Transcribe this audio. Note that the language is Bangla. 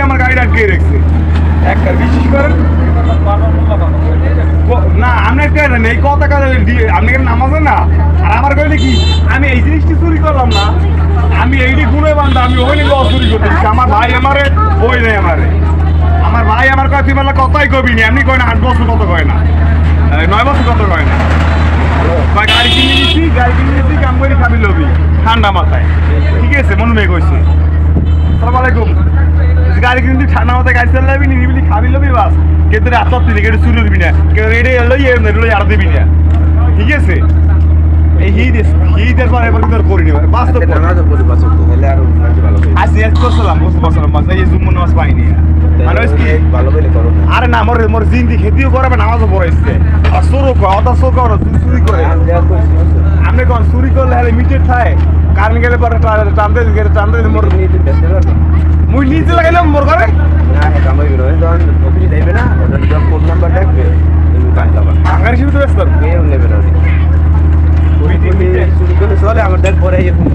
লোকে আমার গাড়ি আটকে রেখেছে। একটা বিশেষ করেন। না আমি কেন এই কথা কাজ আপনি নামাজ না? আর আমার কইলে কি আমি এই জিনিসটি চুরি করলাম না। আমি এইটি গুণে বান্ধব আমি ওখানে লস চুরি করতেছি। আমার ভাই আমারে ওই নেই আমারে। আমার ভাই আমার কথা তুই বললা কথাই কবি নি? আপনি কয় না আট বছর কত কয় না। নয় বছর কত কয় না। গাড়ি কিনে নিছি গাড়ি কিনে নিছি কাম করে খাবি লবি। ঠান্ডা মাথায়। ঠিক আছে মনে মেয়ে কইছে। আসসালামু আলাইকুম। গাড়ি কিনে দিবি ঠান্ডা মাথায় গাড়ি চালাবি নিবি খাবি লবি বাস। কিন্তু রাস্তা তুই কেটে চুরি দিবি না। কেউ এলো ইয়ে এলো আর দিবি না। ঠিক আছে? এই হিট হিটের পর এবার কিন্তু করি নি বাস্তব কথা। নামাজও পড়ি পাঁচ ওয়াক্ত, তাহলে আরও নাকি ভালো করে। আজ এক করছিলাম বুঝতে পারছিলাম মাছ এই জুম্মন নামাজ পাইনি। মানে আরে না মোর মোর জিন্দি খেতিও করে আবার নামাজও পড়াইছে। আর চোরও করে অত চোর করে। চুরি করে মিটের খায় কারেন্ট গেলে পরে টা- টানতে গেলে টানতে মোর তুমি একটু ব্যস্ত থাকো। মুই নিচে লাগাইলাম মোর ঘরে না, এটা আমার বিরো। যখন অফিসে যাইবে না, ওটার যখন ফোন নাম্বার তুমি। আঙ্গার হিসেবে তো ব্যস্ত কেউ নেবে না চুরি করলে চলে, আমার দেখ পরে ফোন